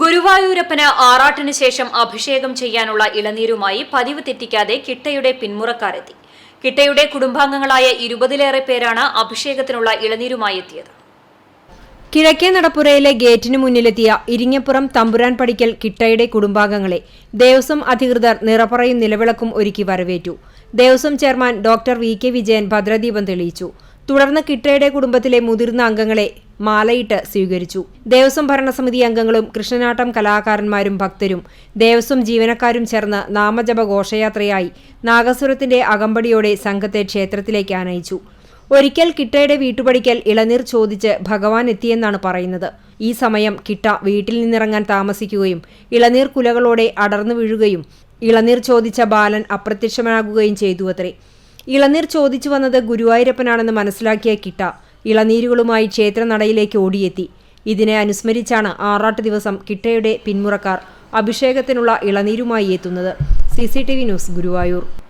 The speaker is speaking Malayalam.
ഗുരുവായൂരപ്പന് ആറാട്ടിന് ശേഷം അഭിഷേകം ചെയ്യാനുള്ള ഇളനീരുമായി പതിവ് തെറ്റിക്കാതെ കിട്ടയുടെ പിന്മുറക്കാരെത്തി. കിട്ടയുടെ കുടുംബാംഗങ്ങളായ ഇരുപതിലേറെ പേരാണ് അഭിഷേകത്തിനുള്ള ഇളനീരുമായി എത്തിയത്. കിഴക്കേ നടപ്പുരയിലെ ഗേറ്റിനു മുന്നിലെത്തിയ ഇരിങ്ങപ്പുറം തമ്പുരാൻ പടിക്കൽ കിട്ടയുടെ കുടുംബാംഗങ്ങളെ ദേവസ്വം അധികൃതർ നിറപറയും നിലവിളക്കും ഒരുക്കി വരവേറ്റു. Devaswom chairman doctor V K Vijayan ഭദ്രദീപം തെളിയിച്ചു. തുടർന്ന് കിട്ടയുടെ കുടുംബത്തിലെ മുതിർന്ന അംഗങ്ങളെ മാലയിട്ട് സ്വീകരിച്ചു. ദേവസ്വം ഭരണസമിതി അംഗങ്ങളും കൃഷ്ണനാട്ടം കലാകാരന്മാരും ഭക്തരും ദേവസ്വം ജീവനക്കാരും ചേർന്ന് നാമജപ ഘോഷയാത്രയായി നാഗസ്വരത്തിന്റെ അകമ്പടിയോടെ സംഘത്തെ ക്ഷേത്രത്തിലേക്ക് ആനയിച്ചു. ഒരിക്കൽ കിട്ടയുടെ വീട്ടുപടിക്കൽ ഇളനീർ ചോദിച്ച് ഭഗവാൻ എത്തിയെന്നാണ് പറയുന്നത്. ഈ സമയം കിട്ട വീട്ടിൽ നിന്നിറങ്ങാൻ താമസിക്കുകയും ഇളനീർ കുലകളോടെ അടർന്നു വീഴുകയും ഇളനീർ ചോദിച്ച ബാലൻ അപ്രത്യക്ഷമാകുകയും ചെയ്തു അത്രേ ഇളനീർ ചോദിച്ചു വന്നത് ഗുരുവായൂരപ്പനാണെന്ന് മനസ്സിലാക്കിയ കിട്ട ഇളനീരുകളുമായി ക്ഷേത്രനടയിലേക്ക് ഓടിയെത്തി. ഇതിനെ അനുസ്മരിച്ചാണ് ആറാട്ട് ദിവസം കിട്ടയുടെ പിന്മുറക്കാർ അഭിഷേകത്തിനുള്ള ഇളനീരുമായി എത്തുന്നത്. C news Guruvayur.